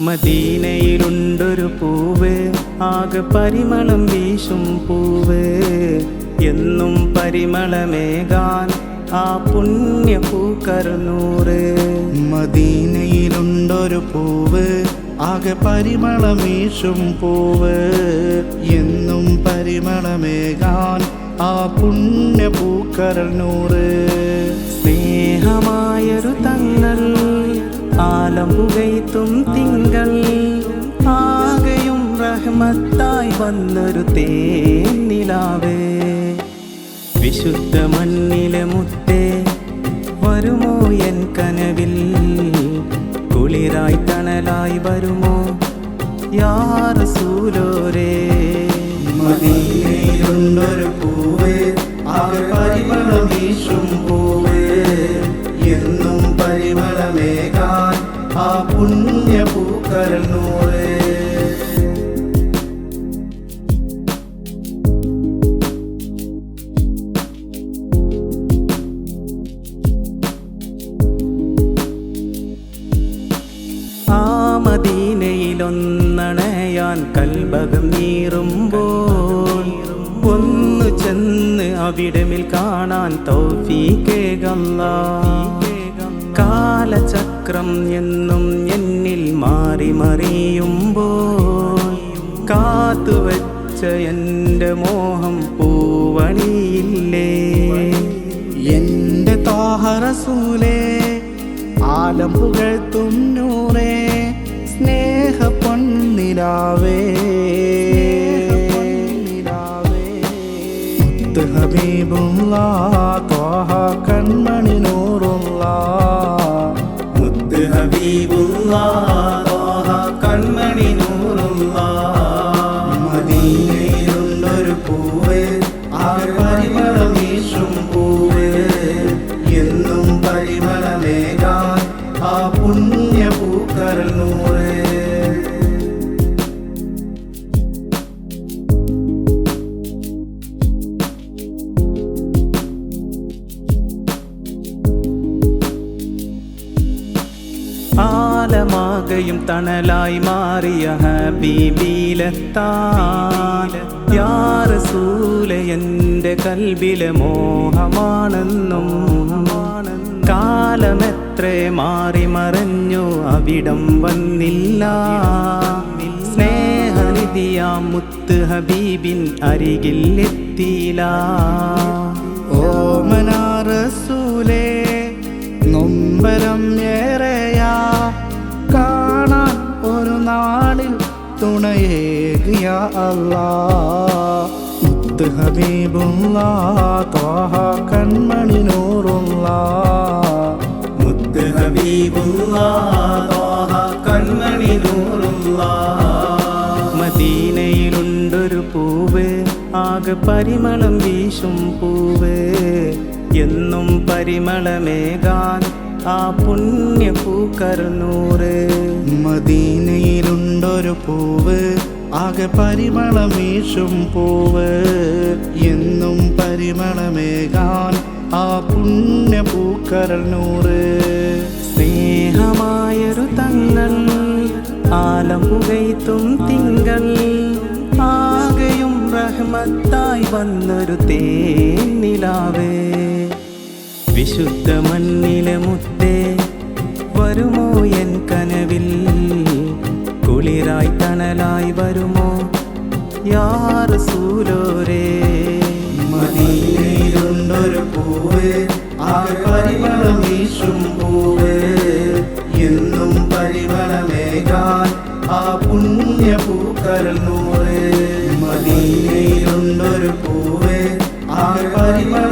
മദീനയിലുണ്ടൊരു പൂവ് ആകെ പരിമളം വീശും പൂവ്. എന്നും പരിമളമേകാൻ ആ പുണ്യ പൂക്കറുന്നൂറ് മദീനയിലുണ്ടൊരു പൂവ് ആകെ പരിമളം വീശും പൂവ്. എന്നും പരിമളമേകാൻ ആ പുണ്യ പൂക്കരൽ വന്നൊരു തേനിലാവേ. വിശുദ്ധ മണ്ണിലെ മുത്തേ വരുമോ എൻ കനവിൽ? കുളിരായി തണലായി വരുമോ? യാറസൂലോരേ മദീനയിലുണ്ടൊരു പൂവ് ആകെ പരിമളമീശും പൂവേ. എന്നും പരിമളമേകാൻ ആ പുണ്യ നൂറ്. മദീനയിലൊന്നണയാൻ കൽബകം നീറുമ്പോൾ ഒന്ന് ചെന്ന് അവിടമിൽ കാണാൻ തൗഫീകേകല്ല കാലചക്രം എന്നും എന്നിൽ മാറി മറിയുമ്പോൾ കാത്തുവച്ച എന്റെ മോഹം പൂവണിയില്ലേ? എന്റെ തോഹറസൂലേ ആലം പുകഴ്ത്തും നൂറേ സ്നേഹ പൊന്നിലാവേ ഹബീബുള്ള ത്വാഹ കൺമണി നൂറുള്ള മുത്ത് ഹബീബുള്ള ത്വാഹ കൺമണി നൂറുള്ള മദീനയിലുള്ളൊരു പൂവ് ആ ആലമാകയും തണലായി മാറിയ ഹബീബിലെത്താൻ യാറസൂല എന്റെ കൽബിലെ മോഹമാണെന്നും കാലമെത്രേ മാറി മറഞ്ഞു അവിടം വന്നില്ല. സ്നേഹനിധിയാം മുത്ത് ഹബീബിൻ അരികിൽ എത്തിയില്ല ഓമനാറസൂലേ നൊമ്പരം അല്ലാ. മുത്ത് ഹബീബുള്ള ത്വാഹ കൺമണി നൂറുള്ള മുത്ത് ഹബീബുള്ള ത്വാഹ കൺമണി നൂറുള്ള മദീനയിലുണ്ടൊരു പൂവ് ആകെ പരിമളം വീശും പൂവ്. എന്നും പരിമളമേകാൻ ആ പുണ്യ പൂക്കറുന്നൂറ് മദീനയിലുണ്ടൊരു പൂവ് ആകെ പരിമളമീശും പൂവ്. എന്നും പരിമളമേകാൻ ആ പുണ്യ പൂക്കരൽ നൂറ്. സ്നേഹമായൊരു തങ്ങൾ ആലം പുകയ്ത്തും തിങ്കൾ. ആകെയും റഹ്മത്തായി വന്നൊരു തേനിലാവേ. വിശുദ്ധ മണ്ണിലെ മുത്തേ വരുമോ എൻ കനവിൽ? വേരായി തണലായി വരുമോ? യാറ് സൂലോരേ. മതിയിലൊരു പൂവേ ആ പരിമളം വീശും പൂവേ. എന്നും പരിമളമേകാൻ ആ പുണ്യ പൂക്കരുന്നൂറേ നൂറ്. പൂവേ ആ പരിമളം